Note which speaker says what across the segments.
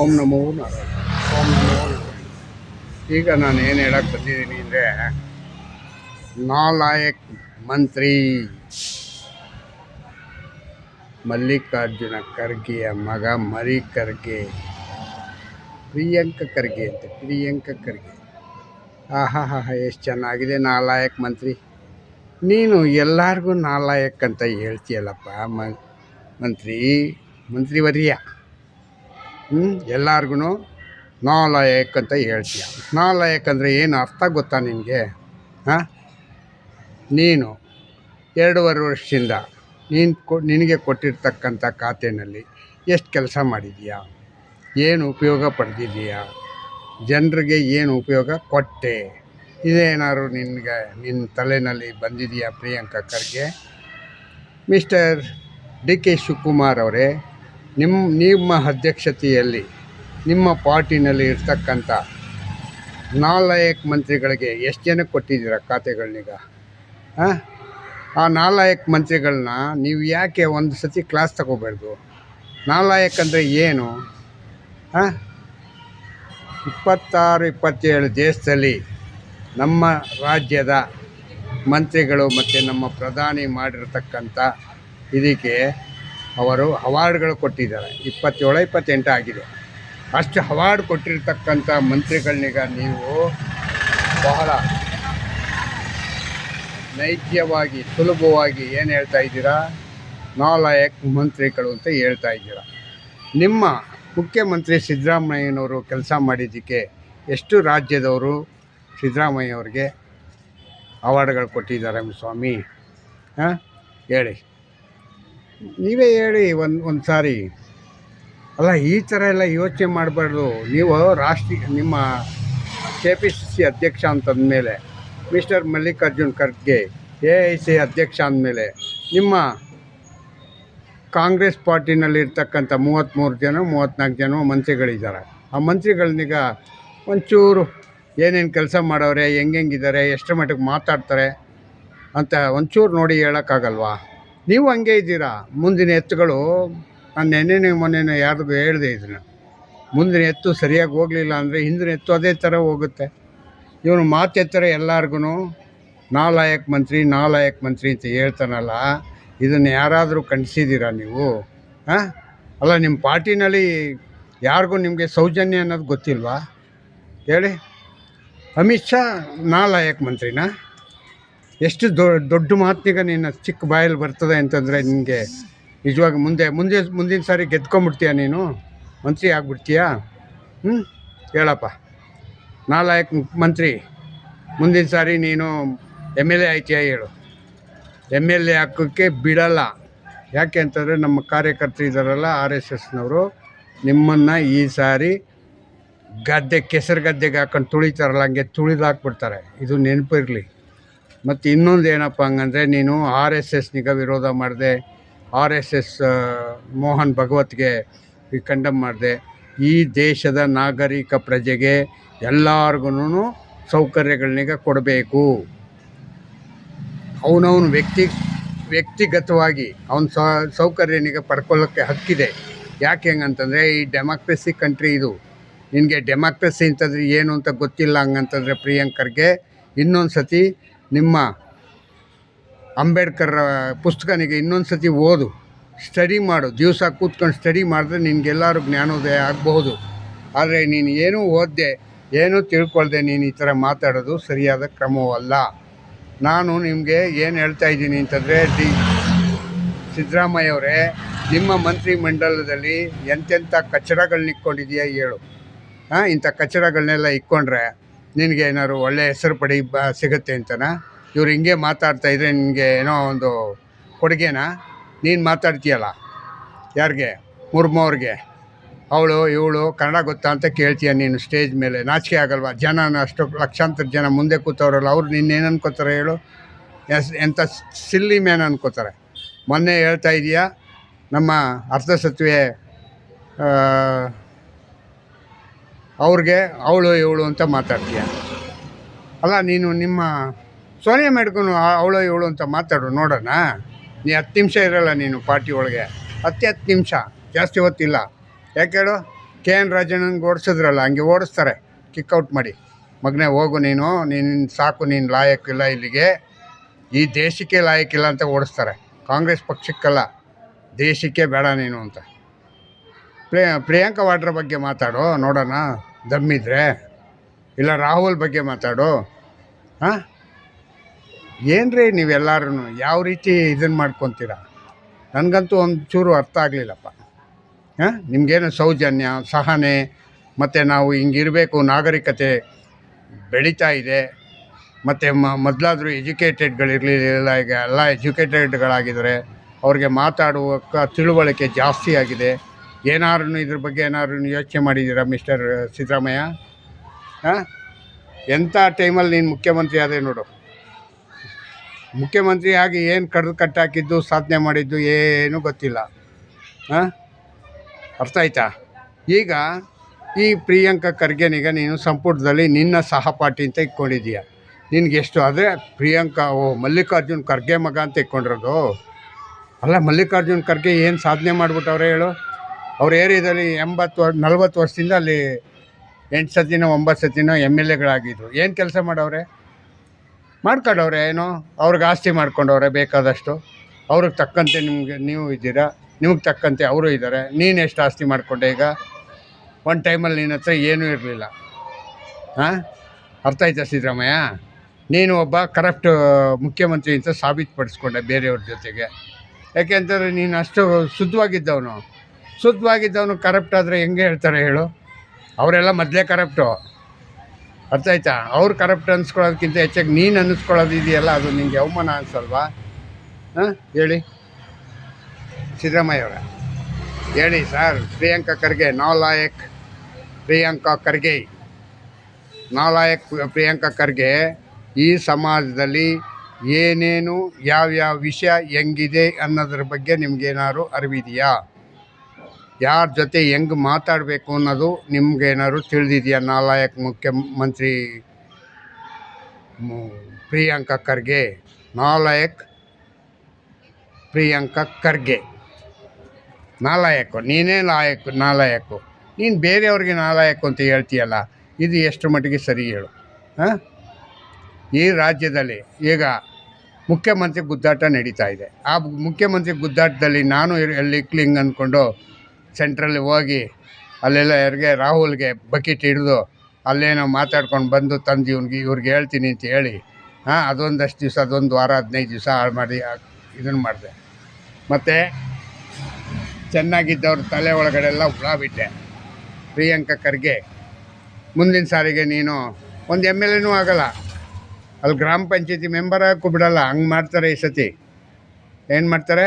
Speaker 1: ಓಂ ನಮೋ ನಾರಾಯಣ. ಓಂ ನಮೋ ಈಗ ನಾನು ಏನು ಹೇಳಕ್ಕೆ ಬಂದಿದ್ದೀನಿ ಅಂದರೆ, ನಾಲಾಯಕ್ ಮಂತ್ರಿ ಮಲ್ಲಿಕಾರ್ಜುನ ಖರ್ಗೆಯ ಮಗ ಮರಿ ಖರ್ಗೆ, ಪ್ರಿಯಾಂಕ ಖರ್ಗೆ ಅಂತ, ಪ್ರಿಯಾಂಕ ಖರ್ಗೆ. ಆಹಾ ಹಾ ಹಾ ಎಷ್ಟು ಚೆನ್ನಾಗಿದೆ ನಾಲಾಯಕ್ ಮಂತ್ರಿ. ನೀನು ಎಲ್ಲರಿಗೂ ನಾಲಾಯಕ್ ಅಂತ ಹೇಳ್ತೀಯಲ್ಲಪ್ಪ ಮ ಮಂತ್ರಿ, ಮಂತ್ರಿವರ್ಯ. ಹ್ಞೂ ಎಲ್ಲರಿಗೂ ನಾಲಾಯಕ್ ಅಂತ ಹೇಳ್ತೀಯ. ನಾಲಾಯಕ್ ಅಂದರೆ ಏನು ಅರ್ಥ ಗೊತ್ತಾ ನಿನಗೆ? ಹಾಂ? ನೀನು ಎರಡೂವರೆ ವರ್ಷದಿಂದ ನೀನು ಕೊ, ನಿನಗೆ ಕೊಟ್ಟಿರ್ತಕ್ಕಂಥ ಖಾತೆಯಲ್ಲಿ ಎಷ್ಟು ಕೆಲಸ ಮಾಡಿದೀಯಾ ಏನು ಉಪಯೋಗ ಪಡೆದಿದೆಯಾ ಜನರಿಗೆ ಏನು ಉಪಯೋಗ? ಕೊಟ್ಟೆ. ಇದೇನಾದ್ರು ನಿನಗೆ ನಿನ್ನ ತಲೆಯಲ್ಲಿ ಬಂದಿದೆಯಾ Priyanka Kharge? Mister D K Shivakumar ಅವರೇ ನಿಮ್ಮ ನಿಮ್ಮ ಅಧ್ಯಕ್ಷತೆಯಲ್ಲಿ, ನಿಮ್ಮ ಪಾರ್ಟಿನಲ್ಲಿ ಇರ್ತಕ್ಕಂಥ ನಾಲ್ಕ ಮಂತ್ರಿಗಳಿಗೆ ಎಷ್ಟು ಜನಕ್ಕೆ ಕೊಟ್ಟಿದ್ದೀರ ಖಾತೆಗಳನ್ನೀಗ ಹಾಂ? ಆ ನಾಲ್ಕು ಮಂತ್ರಿಗಳನ್ನ ನೀವು ಯಾಕೆ ಒಂದು ಸತಿ ಕ್ಲಾಸ್ ತಗೋಬಾರ್ದು? ನಾಲ್ಕು ಅಂದರೆ ಏನು? ಹಾಂ? ಇಪ್ಪತ್ತಾರು, ಇಪ್ಪತ್ತೇಳು ದೇಶದಲ್ಲಿ ನಮ್ಮ ರಾಜ್ಯದ ಮಂತ್ರಿಗಳು ಮತ್ತು ನಮ್ಮ ಪ್ರಧಾನಿ ಮಾಡಿರ್ತಕ್ಕಂಥ ಇದಕ್ಕೆ ಅವರು ಅವಾರ್ಡ್ಗಳು ಕೊಟ್ಟಿದ್ದಾರೆ. ಇಪ್ಪತ್ತೇಳು, ಇಪ್ಪತ್ತೆಂಟು ಆಗಿದೆ. ಅಷ್ಟು ಅವಾರ್ಡ್ ಕೊಟ್ಟಿರ್ತಕ್ಕಂಥ ಮಂತ್ರಿಗಳನ್ನೀಗ ನೀವು ಬಹಳ ನೈಜವಾಗಿ, ಸುಲಭವಾಗಿ ಏನು ಹೇಳ್ತಾ ಇದ್ದೀರಾ? ನಾಲಾಯಕ್ ಮಂತ್ರಿಗಳು ಅಂತ ಹೇಳ್ತಾ ಇದ್ದೀರಾ. ನಿಮ್ಮ ಮುಖ್ಯಮಂತ್ರಿ ಸಿದ್ದರಾಮಯ್ಯನವರು ಕೆಲಸ ಮಾಡಿದ್ದಕ್ಕೆ ಎಷ್ಟು ರಾಜ್ಯದವರು ಸಿದ್ದರಾಮಯ್ಯ ಸಿದ್ದರಾಮಯ್ಯವ್ರಿಗೆ ಅವಾರ್ಡ್ಗಳು ಕೊಟ್ಟಿದ್ದಾರೆ ಸ್ವಾಮಿ? ಹಾಂ? ಹೇಳಿ. ನೀವೇ ಹೇಳಿ ಒಂದು ಒಂದು ಸಾರಿ. ಅಲ್ಲ, ಈ ಥರ ಎಲ್ಲ ಯೋಚನೆ ಮಾಡಬಾರ್ದು. ನೀವು ರಾಷ್ಟ್ರೀಯ ನಿಮ್ಮ ಕೆ ಪಿ ಸಿ ಸಿ ಅಧ್ಯಕ್ಷ ಅಂತಂದಮೇಲೆ, mister Mallikarjun Kharge, A I C ಅಧ್ಯಕ್ಷ ಅಂದಮೇಲೆ, ನಿಮ್ಮ ಕಾಂಗ್ರೆಸ್ ಪಾರ್ಟಿನಲ್ಲಿರ್ತಕ್ಕಂಥ ಮೂವತ್ತ್ಮೂರು ಜನ ಮೂವತ್ತ್ನಾಲ್ಕು ಜನ ಮಂತ್ರಿಗಳಿದ್ದಾರೆ. ಆ ಮಂತ್ರಿಗಳನ್ನೀಗ ಒಂಚೂರು ಏನೇನು ಕೆಲಸ ಮಾಡೋರೆ ಹೆಂಗೆಂಗಿದ್ದಾರೆ ಎಷ್ಟರ ಮಟ್ಟಿಗೆ ಮಾತಾಡ್ತಾರೆ ಅಂತ ಒಂಚೂರು ನೋಡಿ ಹೇಳೋಕ್ಕಾಗಲ್ವಾ? ನೀವು ಹಂಗೆ ಇದ್ದೀರಾ? ಮುಂದಿನ ಎತ್ತುಗಳು, ನಾನು ನೆನ್ನೆನೇ ಮೊನ್ನೆನೇ ಯಾರಿಗೂ ಹೇಳಿದೆ ಇದನ್ನು ಮುಂದಿನ ಎತ್ತು ಸರಿಯಾಗಿ ಹೋಗಲಿಲ್ಲ ಅಂದರೆ ಹಿಂದಿನ ಎತ್ತು ಅದೇ ಥರ ಹೋಗುತ್ತೆ. ಇವನು ಮಾತೆತ್ತರ ಎಲ್ಲರಿಗೂ ನಾಲಾಯಕ್ ಮಂತ್ರಿ ನಾಲಾಯಕ್ ಮಂತ್ರಿ ಅಂತ ಹೇಳ್ತಾನಲ್ಲ, ಇದನ್ನು ಯಾರಾದರೂ ಖಂಡಿಸಿದ್ದೀರಾ ನೀವು? ಹಾಂ? ಅಲ್ಲ, ನಿಮ್ಮ ಪಾರ್ಟಿನಲ್ಲಿ ಯಾರಿಗೂ ನಿಮಗೆ ಸೌಜನ್ಯ ಅನ್ನೋದು ಗೊತ್ತಿಲ್ವಾ? ಹೇಳಿ. ಅಮಿತ್ ಶಾ ನಾಲಾಯಕ್ ಮಂತ್ರಿನಾ? ಎಷ್ಟು ದೊಡ್ಡ ಮಾತಿಗ ನಿನ್ನ ಚಿಕ್ಕ ಬಾಯಲ್ಲಿ ಬರ್ತದೆ ಅಂತಂದರೆ ನಿನಗೆ ನಿಜವಾಗಿ ಮುಂದೆ ಮುಂದೆ, ಮುಂದಿನ ಸಾರಿ ಗೆದ್ಕೊಂಬಿಡ್ತೀಯ ನೀನು? ಮಂತ್ರಿ ಆಗ್ಬಿಡ್ತೀಯಾ? ಹ್ಞೂ ಹೇಳಪ್ಪ. ನಾಲಾಯಕ್ ಮಂತ್ರಿ, ಮುಂದಿನ ಸಾರಿ ನೀನು ಎಂ ಎಲ್ ಎ ಆಯ್ತೀಯ ಹೇಳು. ಎಂ ಎಲ್ ಎ ಹಾಕೋಕ್ಕೆ ಬಿಡಲ್ಲ. ಯಾಕೆ ಅಂತಂದರೆ ನಮ್ಮ ಕಾರ್ಯಕರ್ತರು ಇದ್ದಾರಲ್ಲ ಆರ್ ಎಸ್ ಎಸ್ನವರು, ನಿಮ್ಮನ್ನು ಈ ಸಾರಿ ಗದ್ದೆ, ಕೆಸರು ಗದ್ದೆಗೆ ಹಾಕೊಂಡು ತುಳಿತಾರಲ್ಲ, ಹಂಗೆ ತುಳಿದು ಹಾಕ್ಬಿಡ್ತಾರೆ. ಇದು ನೆನಪಿರಲಿ. ಮತ್ತು ಇನ್ನೊಂದು ಏನಪ್ಪ ಹಂಗಂದರೆ ನೀನು ಆರ್ ಎಸ್ ಎಸ್ನಿಗ ವಿರೋಧ ಮಾಡಿದೆ, ಆರ್ ಎಸ್ ಎಸ್ ಮೋಹನ್ ಭಗವತ್ಗೆ ಕಂಡಮ್ ಮಾಡಿದೆ. ಈ ದೇಶದ ನಾಗರಿಕ ಪ್ರಜೆಗೆ ಎಲ್ಲರಿಗೂ ಸೌಕರ್ಯಗಳನ್ನೀಗ ಕೊಡಬೇಕು. ಅವನವನು ವ್ಯಕ್ತಿ, ವ್ಯಕ್ತಿಗತವಾಗಿ ಅವನ ಸೌಕರ್ಯನೀಗ ಪಡ್ಕೊಳ್ಳೋಕ್ಕೆ ಹಕ್ಕಿದೆ. ಯಾಕೆ ಹೆಂಗಂತಂದರೆ ಈ ಡೆಮಾಕ್ರೆಸಿ ಕಂಟ್ರಿ ಇದು. ನಿನಗೆ ಡೆಮಾಕ್ರೆಸಿ ಅಂತಂದರೆ ಏನು ಅಂತ ಗೊತ್ತಿಲ್ಲ ಹಂಗಂತಂದರೆ ಪ್ರಿಯಾಂಕರ್ಗೆ ಇನ್ನೊಂದು ಸತಿ ನಿಮ್ಮ ಅಂಬೇಡ್ಕರ್ ಪುಸ್ತಕನಿಗೆ ಇನ್ನೊಂದು ಸತಿ ಓದು, ಸ್ಟಡಿ ಮಾಡು, ದಿವಸ ಕೂತ್ಕೊಂಡು ಸ್ಟಡಿ ಮಾಡಿದ್ರೆ ನಿನಗೆಲ್ಲರೂ ಜ್ಞಾನೋದಯ ಆಗಬಹುದು. ಆದರೆ ನೀನು ಏನೂ ಓದ್ದೆ, ಏನೂ ತಿಳ್ಕೊಳ್ದೆ ನೀನು ಈ ಥರ ಮಾತಾಡೋದು ಸರಿಯಾದ ಕ್ರಮವಲ್ಲ. ನಾನು ನಿಮಗೆ ಏನು ಹೇಳ್ತಾ ಇದ್ದೀನಿ ಅಂತಂದರೆ, ಡಿ ಸಿದ್ದರಾಮಯ್ಯ ಅವರೇ, ನಿಮ್ಮ ಮಂತ್ರಿ ಮಂಡಲದಲ್ಲಿ ಎಂತೆಂಥ ಕಚಡಗಳನ್ನ ಇಟ್ಕೊಂಡಿದೆಯಾ ಹೇಳು. ಹಾಂ, ಇಂಥ ಕಚಡಗಳನ್ನೆಲ್ಲ ಇಕ್ಕೊಂಡ್ರೆ ನಿನಗೆ ಏನಾದ್ರು ಒಳ್ಳೆಯ ಹೆಸರು ಪಡಿ ಬ, ಸಿಗುತ್ತೆ ಅಂತನಾ? ಇವ್ರು ಹಿಂಗೆ ಮಾತಾಡ್ತಾ ಇದ್ರೆ ನಿನಗೆ ಏನೋ ಒಂದು ಕೊಡುಗೆನಾ? ನೀನು ಮಾತಾಡ್ತೀಯಲ್ಲ? ಯಾರಿಗೆ? ಮುರ್ಮು ಅವ್ರಿಗೆ ಅವಳು, ಇವಳು ಕನ್ನಡ ಗೊತ್ತಾ ಅಂತ ಕೇಳ್ತೀಯ ನೀನು ಸ್ಟೇಜ್ ಮೇಲೆ? ನಾಚಿಕೆ ಆಗಲ್ವಾ? ಜನನ ಅಷ್ಟು ಲಕ್ಷಾಂತರ ಜನ ಮುಂದೆ ಕೂತವ್ರಲ್ಲ, ಅವ್ರು ನಿನ್ನೇನು ಅನ್ಕೋತಾರೆ ಹೇಳು? ಎಸ್ ಎಂಥ ಸಿಲ್ಲಿ ಮ್ಯಾನ್ ಅನ್ಕೋತಾರೆ. ಮೊನ್ನೆ ಹೇಳ್ತಾ ಇದೀಯಾ, ನಮ್ಮ ಅರ್ಥಸತ್ವೆ ಅವ್ರಿಗೆ ಅವಳು ಇವಳು ಅಂತ ಮಾತಾಡ್ತೀಯ. ಅಲ್ಲ, ನೀನು ನಿಮ್ಮ ಸೋನಿಯಾ ಮೇಡ್ಕೊಂಡು ಅವಳು ಇವಳು ಅಂತ ಮಾತಾಡು, ನೋಡೋಣ. ನೀ ಹತ್ತು ನಿಮಿಷ ಇರಲ್ಲ ನೀನು ಪಾರ್ಟಿ ಒಳಗೆ. ಹತ್ತು ಹತ್ತು ನಿಮಿಷ, ಜಾಸ್ತಿ ಹೊತ್ತಿಲ್ಲ. ಯಾಕೆ ಹೇಳು? ಕೆ ಎನ್ ರಾಜಣ್ಣಂಗೆ ಓಡಿಸಿದ್ರಲ್ಲ, ಹಂಗೆ ಓಡಿಸ್ತಾರೆ. ಕಿಕ್ಔಟ್ ಮಾಡಿ. ಮಗನೇ, ಹೋಗು ನೀನು ನೀನು ಸಾಕು, ನೀನು ಲಾಯಕ್ಕಿಲ್ಲ ಇಲ್ಲಿಗೆ. ಈ ದೇಶಕ್ಕೆ ಲಾಯಕ್ಕಿಲ್ಲ ಅಂತ ಓಡಿಸ್ತಾರೆ. ಕಾಂಗ್ರೆಸ್ ಪಕ್ಷಕ್ಕಲ್ಲ, ದೇಶಕ್ಕೆ ಬೇಡ ನೀನು ಅಂತ. ಪ್ರಿಯ, ಪ್ರಿಯಾಂಕಾ ವಾಡ್ರ ಬಗ್ಗೆ ಮಾತಾಡು, ನೋಡೋಣ, ದಮ್ಮಿದ್ರೆ. ಇಲ್ಲ, ರಾಹುಲ್ ಬಗ್ಗೆ ಮಾತಾಡು. ಹಾಂ? ಏನ್ರಿ ನೀವೆಲ್ಲರೂ ಯಾವ ರೀತಿ ಇದನ್ನು ಮಾಡ್ಕೊತೀರ? ನನಗಂತೂ ಒಂಚೂರು ಅರ್ಥ ಆಗಲಿಲ್ಲಪ್ಪ. ಹಾಂ? ನಿಮಗೇನು ಸೌಜನ್ಯ, ಸಹನೆ, ಮತ್ತು ನಾವು ಹಿಂಗಿರಬೇಕು, ನಾಗರಿಕತೆ ಬೆಳೀತಾ ಇದೆ. ಮತ್ತು ಮೊದಲಾದರೂ ಎಜುಕೇಟೆಡ್ಗಳಿರಲಿಲ್ಲ ಈಗ ಎಲ್ಲ ಎಜುಕೇಟೆಡ್ಗಳಾಗಿದ್ದಾರೆ ಅವ್ರಿಗೆ ಮಾತಾಡುವ ತಿಳುವಳಿಕೆ ಜಾಸ್ತಿ ಆಗಿದೆ. ಏನಾದ್ರು ಇದ್ರ ಬಗ್ಗೆ ಏನಾದ್ರೂ ಯೋಚನೆ ಮಾಡಿದ್ದೀರಾ ಮಿಸ್ಟರ್ ಸಿದ್ದರಾಮಯ್ಯ? ಹಾಂ? ಎಂಥ ಟೈಮಲ್ಲಿ ನೀನು ಮುಖ್ಯಮಂತ್ರಿ ಆದೆ ನೋಡು. ಮುಖ್ಯಮಂತ್ರಿ ಆಗಿ ಏನು ಕಡ್ದು ಕಟ್ಟಾಕಿದ್ದು, ಸಾಧನೆ ಮಾಡಿದ್ದು ಏನೂ ಗೊತ್ತಿಲ್ಲ. ಹಾಂ? ಅರ್ಥ ಆಯ್ತಾ? ಈಗ ಈ ಪ್ರಿಯಾಂಕಾ ಖರ್ಗೆನಿಗೆ ನೀನು ಸಂಪುಟದಲ್ಲಿ ನಿನ್ನ ಸಹಪಾಠಿ ಅಂತ ಇಟ್ಕೊಂಡಿದ್ದೀಯ. ನಿನಗೆ ಎಷ್ಟು ಆದರೆ ಪ್ರಿಯಾಂಕಾ, ಓ, ಮಲ್ಲಿಕಾರ್ಜುನ್ ಖರ್ಗೆ ಮಗ ಅಂತ ಇಟ್ಕೊಂಡಿರೋದು. ಅಲ್ಲ, ಮಲ್ಲಿಕಾರ್ಜುನ್ ಖರ್ಗೆ ಏನು ಸಾಧನೆ ಮಾಡಿಬಿಟ್ಟವ್ರೆ ಹೇಳು. ಅವ್ರ ಏರಿಯಾದಲ್ಲಿ ಎಂಬತ್ತು ವರ್, ನಲ್ವತ್ತು ವರ್ಷದಿಂದ ಅಲ್ಲಿ ಎಂಟು ಸತಿನೋ ಒಂಬತ್ತು ಸತಿನೋ ಎಂ ಎಲ್ ಎಗಳಾಗಿದ್ರು. ಏನು ಕೆಲಸ ಮಾಡವ್ರೆ? ಮಾಡ್ಕೊಂಡವ್ರೆ ಏನೋ? ಅವ್ರಿಗೆ ಆಸ್ತಿ ಮಾಡ್ಕೊಂಡವ್ರೆ ಬೇಕಾದಷ್ಟು. ಅವ್ರಿಗೆ ತಕ್ಕಂತೆ ನಿಮಗೆ, ನೀವು ಇದ್ದೀರಾ? ನಿಮಗೆ ತಕ್ಕಂತೆ ಅವರು ಇದ್ದಾರೆ. ನೀನು ಎಷ್ಟು ಆಸ್ತಿ ಮಾಡಿಕೊಂಡೆ ಈಗ? ಒಂದು ಟೈಮಲ್ಲಿ ನಿನ್ನ ಹತ್ರ ಏನೂ ಇರಲಿಲ್ಲ. ಹಾಂ? ಅರ್ಥ ಆಯ್ತಾ ಸಿದ್ದರಾಮಯ್ಯ? ನೀನು ಒಬ್ಬ ಕರಪ್ಟ್ ಮುಖ್ಯಮಂತ್ರಿ ಅಂತ ಸಾಬೀತುಪಡಿಸ್ಕೊಂಡೆ ಬೇರೆಯವ್ರ ಜೊತೆಗೆ. ಯಾಕೆಂತಂದರೆ ನೀನು ಅಷ್ಟು ಶುದ್ಧವಾಗಿದ್ದವನು. ಶುದ್ಧವಾಗಿದ್ದವನು ಕರಪ್ಟ್ ಆದರೆ ಹೆಂಗೆ ಹೇಳ್ತಾರೆ ಹೇಳು? ಅವರೆಲ್ಲ ಮೊದಲೇ ಕರಪ್ಟು ಅರ್ಥ ಆಯ್ತಾ? ಅವ್ರು ಕರಪ್ಟ್ ಅನ್ಸ್ಕೊಳ್ಳೋದಕ್ಕಿಂತ ಹೆಚ್ಚಾಗಿ ನೀನು ಅನ್ನಿಸ್ಕೊಳ್ಳೋದು ಇದೆಯಲ್ಲ, ಅದು ನಿಮಗೆ ಅವಮಾನ ಅನ್ಸಲ್ವಾ? ಹಾಂ? ಹೇಳಿ. ಸಿದ್ದರಾಮಯ್ಯ ಅವರ ಹೇಳಿ ಸರ್, ಪ್ರಿಯಾಂಕಾ ಖರ್ಗೆ ನಾಲಾಯಕ್ ಪ್ರಿಯಾಂಕಾ ಖರ್ಗೆ. ನಾಲಾಯಕ್ ಪ್ರಿಯಾಂಕಾ ಖರ್ಗೆ ಈ ಸಮಾಜದಲ್ಲಿ ಏನೇನು ಯಾವ್ಯಾವ ವಿಷಯ ಹೆಂಗಿದೆ ಅನ್ನೋದ್ರ ಬಗ್ಗೆ ನಿಮಗೇನಾದ್ರು ಅರಿವಿದೆಯಾ? ಯಾರ ಜೊತೆ ಹೆಂಗೆ ಮಾತಾಡಬೇಕು ಅನ್ನೋದು ನಿಮ್ಗೇನಾದ್ರು ತಿಳಿದಿದೆಯಾ ನಾಲಾಯಕ್ ಮುಖ್ಯಮಂತ್ರಿ ಮಂತ್ರಿ ಪ್ರಿಯಾಂಕಾ ಖರ್ಗೆ? ನಾಲಾಯಕ್, ಪ್ರಿಯಾಂಕಾ ಖರ್ಗೆ. ನಾಲಾಯಕು, ನೀನೇ ಲಾಯಕ್ ನಾಲಾಯಕು. ನೀನು ಬೇರೆಯವ್ರಿಗೆ ನಾಲಾಯಕು ಅಂತ ಹೇಳ್ತೀಯಲ್ಲ, ಇದು ಎಷ್ಟು ಮಟ್ಟಿಗೆ ಸರಿ ಹೇಳು. ಹಾಂ? ಈ ರಾಜ್ಯದಲ್ಲಿ ಈಗ ಮುಖ್ಯಮಂತ್ರಿ ಗುದ್ದಾಟ ನಡೀತಾ ಇದೆ. ಆ ಮುಖ್ಯಮಂತ್ರಿ ಗುದ್ದಾಟದಲ್ಲಿ ನಾನು ಎಲ್ಲಿ ಕ್ಲಿಂಗ್ ಅಂದ್ಕೊಂಡು ಸೆಂಟ್ರಲ್ಲಿ ಹೋಗಿ ಅಲ್ಲೆಲ್ಲ ಯಾರಿಗೆ ರಾಹುಲ್ಗೆ ಬಕೆಟ್ ಹಿಡಿದು ಅಲ್ಲೇನೋ ಮಾತಾಡ್ಕೊಂಡು ಬಂದು ತಂದು ಇವ್ನಿಗೆ, ಇವ್ರಿಗೆ ಹೇಳ್ತೀನಿ ಅಂತ ಹೇಳಿ, ಹಾಂ, ಅದೊಂದಷ್ಟು ದಿವಸ, ಅದೊಂದು ವಾರ, ಹದಿನೈದು ದಿವಸ ಹಾಳು ಮಾಡಿ ಇದನ್ನು ಮಾಡಿದೆ. ಮತ್ತು ಚೆನ್ನಾಗಿದ್ದವ್ರ ತಲೆ ಒಳಗಡೆ ಎಲ್ಲ ಹುಳ ಬಿಟ್ಟೆ. ಪ್ರಿಯಾಂಕ ಖರ್ಗೆ, ಮುಂದಿನ ಸಾರಿಗೆ ನೀನು, ಒಂದು ಎಂ ಎಲ್ ಎನೂ ಆಗಲ್ಲ. ಅಲ್ಲಿ ಗ್ರಾಮ ಪಂಚಾಯತಿ ಮೆಂಬರ್ ಹಾಕು ಬಿಡಲ್ಲ, ಹಂಗೆ ಮಾಡ್ತಾರೆ ಈ ಸತಿ. ಏನು ಮಾಡ್ತಾರೆ?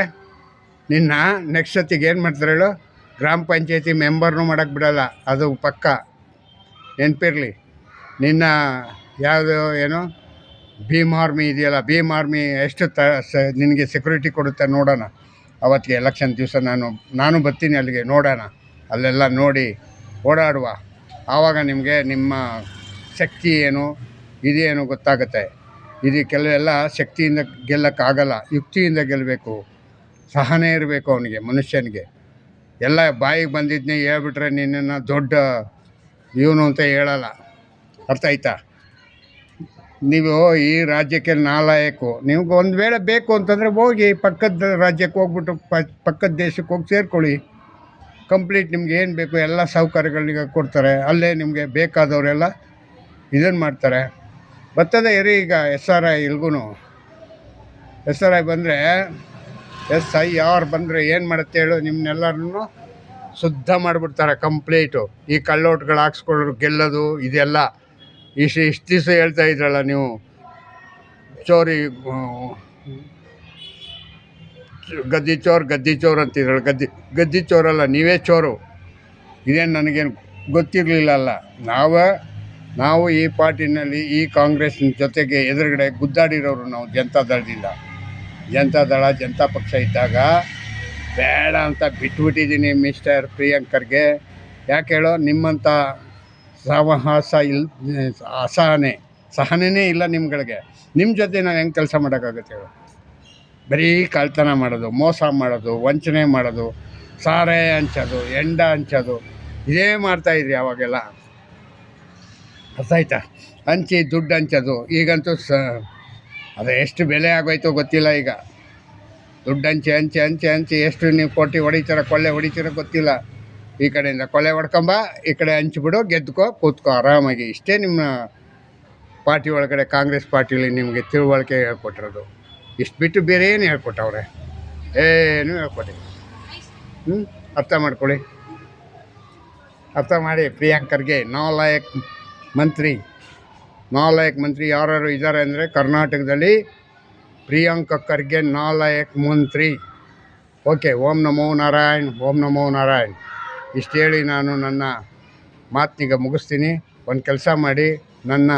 Speaker 1: ನಿನ್ನ ನೆಕ್ಸ್ಟ್ ಸತಿಗೆ ಏನು ಮಾಡ್ತಾರೆ ಹೇಳು? ಗ್ರಾಮ ಪಂಚಾಯತಿ ಮೆಂಬರ್ನು ಮಾಡೋಕ್ಕೆ ಬಿಡೋಲ್ಲ, ಅದು ಪಕ್ಕ. ನೆನಪಿರಲಿ. ನಿನ್ನ ಯಾವುದು ಏನು, ಭೀಮ್ ಆರ್ಮಿ ಇದೆಯಲ್ಲ, ಭೀಮ್ ಆರ್ಮಿ ಎಷ್ಟು ತ, ಸ, ನಿನಗೆ ಸೆಕ್ಯೂರಿಟಿ ಕೊಡುತ್ತೆ ನೋಡೋಣ. ಅವತ್ತಿಗೆ ಎಲೆಕ್ಷನ್ ದಿವಸ ನಾನು ನಾನು ಬರ್ತೀನಿ ಅಲ್ಲಿಗೆ, ನೋಡೋಣ. ಅಲ್ಲೆಲ್ಲ ನೋಡಿ ಓಡಾಡುವ. ಆವಾಗ ನಿಮಗೆ ನಿಮ್ಮ ಶಕ್ತಿ ಏನು, ಇದೇನು ಗೊತ್ತಾಗುತ್ತೆ. ಇದು ಕೆಲವೆಲ್ಲ ಶಕ್ತಿಯಿಂದ ಗೆಲ್ಲಕ್ಕಾಗಲ್ಲ, ಯುಕ್ತಿಯಿಂದ ಗೆಲ್ಲಬೇಕು. ಸಹನೆ ಇರಬೇಕು ಅವನಿಗೆ, ಮನುಷ್ಯನಿಗೆ. ಎಲ್ಲ ಬಾಯಿಗೆ ಬಂದಿದ್ದನ್ನೇ ಹೇಳ್ಬಿಟ್ರೆ ನಿನ್ನ ದೊಡ್ಡ ಇವನು ಅಂತ ಹೇಳಲ್ಲ. ಅರ್ಥ ಆಯ್ತಾ? ನೀವು ಈ ರಾಜ್ಯಕ್ಕೆ ನಾಲಾಯಕು. ನಿಮ್ಗೆ ಒಂದು ವೇಳೆ ಬೇಕು ಅಂತಂದರೆ ಹೋಗಿ ಪಕ್ಕದ ರಾಜ್ಯಕ್ಕೆ ಹೋಗ್ಬಿಟ್ಟು ಪಕ್ಕದ ದೇಶಕ್ಕೆ ಹೋಗಿ ಸೇರ್ಕೊಳ್ಳಿ. ಕಂಪ್ಲೀಟ್ ನಿಮ್ಗೆ ಏನು ಬೇಕು ಎಲ್ಲ ಸೌಕರ್ಯಗಳಿಗೆ ಕೊಡ್ತಾರೆ. ಅಲ್ಲೇ ನಿಮಗೆ ಬೇಕಾದವರೆಲ್ಲ ಇದನ್ನು ಮಾಡ್ತಾರೆ. ಬರ್ತದೆ ಇರಿ ಈಗ ಎಸ್ ಆರ್ ಐ ಇಲ್ಗೂ ಎಸ್ ಆರ್ ಐ ಬಂದರೆ ಎಸ್ ಐ ಆರ್ ಬಂದರೆ ಏನು ಮಾಡುತ್ತೆ ಹೇಳು ನಿಮ್ಮನ್ನೆಲ್ಲರನ್ನು ಶುದ್ಧ ಮಾಡಿಬಿಡ್ತಾರೆ ಕಂಪ್ಲೀಟು. ಈ ಕಳ್ಳೋಟ್ಗಳು ಹಾಕ್ಸ್ಕೊಳ್ಳೋರು ಗೆಲ್ಲೋದು, ಇದೆಲ್ಲ. ಇಷ್ಟು ಇಷ್ಟು ದಿವಸ ಹೇಳ್ತಾ ಇದ್ರಲ್ಲ ನೀವು. ಚೋರಿ ಗದ್ದಿ ಚೋರ್ ಗದ್ದಿ ಚೋರ್ ಅಂತಿದ್ರಲ್ಲ, ಗದ್ದಿ ಗದ್ದಿ ಚೋರಲ್ಲ, ನೀವೇ ಚೋರು. ಇದೇನು ನನಗೇನು ಗೊತ್ತಿರಲಿಲ್ಲ ನಾವು, ನಾವೇ ಈ ಪಾರ್ಟಿನಲ್ಲಿ ಈ ಕಾಂಗ್ರೆಸ್ನ ಜೊತೆಗೆ ಎದುರುಗಡೆ ಗುದ್ದಾಡಿರೋರು ನಾವು ಜನತಾ ದಳದಿಂದ ಜನತಾ ದಳ ಜನತಾ ಪಕ್ಷ ಇದ್ದಾಗ ಬೇಡ ಅಂತ ಬಿಟ್ಬಿಟ್ಟಿದ್ದೀನಿ ಮಿಸ್ಟರ್ ಪ್ರಿಯಾಂಕರ್ಗೆ. ಯಾಕೆ ಹೇಳೋ ನಿಮ್ಮಂಥ ಸಾವಹಾಸ ಇಲ್, ಅಸಹನೆ, ಸಹನೆನೇ ಇಲ್ಲ ನಿಮ್ಗಳಿಗೆ. ನಿಮ್ಮ ಜೊತೆ ನಾನು ಹೆಂಗೆ ಕೆಲಸ ಮಾಡೋಕ್ಕಾಗುತ್ತೆ ಹೇಳು. ಬರೀ ಕಳ್ತನ ಮಾಡೋದು, ಮೋಸ ಮಾಡೋದು, ವಂಚನೆ ಮಾಡೋದು, ಸಾರೆ ಹಂಚೋದು, ಎಂಡ ಹಂಚೋದು, ಇದೇ ಮಾಡ್ತಾಯಿದ್ರಿ ಅವಾಗೆಲ್ಲ. ಅರ್ಥ ಆಯ್ತಾ? ಹಂಚಿ ದುಡ್ಡು ಹಂಚೋದು, ಈಗಂತೂ ಸ ಅದು ಎಷ್ಟು ಬೆಲೆ ಆಗೋಯ್ತೋ ಗೊತ್ತಿಲ್ಲ ಈಗ. ದುಡ್ಡು ಹಂಚಿ ಹಂಚಿ ಹಂಚಿ ಹಂಚಿ ಎಷ್ಟು ನೀವು ಕೋಟಿ ಹೊಡಿತೀರ ಕೊಳ್ಳೆ ಹೊಡಿತೀರ ಗೊತ್ತಿಲ್ಲ. ಈ ಕಡೆಯಿಂದ ಕೊಳ್ಳೆ ಹೊಡ್ಕೊಂಬ, ಈ ಕಡೆ ಹಂಚ್ಬಿಡು ಗೆದ್ದುಕೋ ಕೂತ್ಕೋ, ಆರಾಮಾಗಿ. ಇಷ್ಟೇ ನಿಮ್ಮ ಪಾರ್ಟಿ ಒಳಗಡೆ, ಕಾಂಗ್ರೆಸ್ ಪಾರ್ಟಿಲಿ ನಿಮಗೆ ತಿಳುವಳಿಕೆ ಹೇಳ್ಕೊಟ್ಟಿರೋದು. ಇಷ್ಟು ಬಿಟ್ಟು ಬೇರೆ ಏನು ಹೇಳ್ಕೊಟ್ಟವ್ರೆ? ಏನು ಹೇಳ್ಕೊಟ್ಟಿ ಹ್ಞೂ ಅರ್ಥ ಮಾಡ್ಕೊಳ್ಳಿ. ಅರ್ಥ ಮಾಡಿ, ಪ್ರಿಯಾಂಕರ್ಗೆ ನಾಲಾಯಕ್ ಮಂತ್ರಿ. ನಾಲಾಯಕ್ ಮಂತ್ರಿ ಯಾರ್ಯಾರು ಇದ್ದಾರೆ ಅಂದರೆ ಕರ್ನಾಟಕದಲ್ಲಿ ಪ್ರಿಯಾಂಕ ಖರ್ಗೆ ನಾಲಾಯಕ್ ಮಂತ್ರಿ. ಓಕೆ, ಓಂ ನಮೋ ನಾರಾಯಣ್, ಓಂ ನಮೋ ನಾರಾಯಣ್. ಇಷ್ಟು ಹೇಳಿ ನಾನು ನನ್ನ ಮಾತಿನೀಗ ಮುಗಿಸ್ತೀನಿ. ಒಂದು ಕೆಲಸ ಮಾಡಿ, ನನ್ನ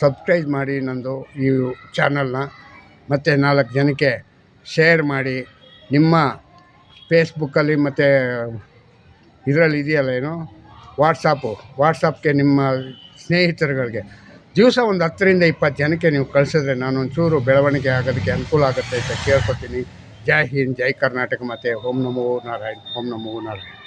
Speaker 1: ಸಬ್ಸ್ಕ್ರೈಬ್ ಮಾಡಿ ನಂದು ಈ ಚಾನಲ್ನ. ಮತ್ತು ನಾಲ್ಕು ಜನಕ್ಕೆ ಶೇರ್ ಮಾಡಿ. ನಿಮ್ಮ ಫೇಸ್ಬುಕ್ಕಲ್ಲಿ ಮತ್ತು ಇದರಲ್ಲಿ ಇದೆಯಲ್ಲ ಏನು? ವಾಟ್ಸಾಪು. ವಾಟ್ಸಾಪ್ಗೆ ನಿಮ್ಮ ಸ್ನೇಹಿತರುಗಳಿಗೆ. ದಿವಸ ಒಂದು ಹತ್ತರಿಂದ ಇಪ್ಪತ್ತು ಜನಕ್ಕೆ ನೀವು ಕಳಿಸಿದ್ರೆ ನಾನು ಒಂಚೂರು ಬೆಳವಣಿಗೆ ಆಗೋದಕ್ಕೆ ಅನುಕೂಲ ಆಗುತ್ತೆ ಅಂತ ಕೇಳ್ಕೊತೀನಿ. ಜೈ ಹಿಂದ್, ಜೈ ಕರ್ನಾಟಕ, ಮತ್ತು ಓಂ ನಮೋ ನಾರಾಯಣ್, ಓಂ ನಮೋ ನಾರಾಯಣ್.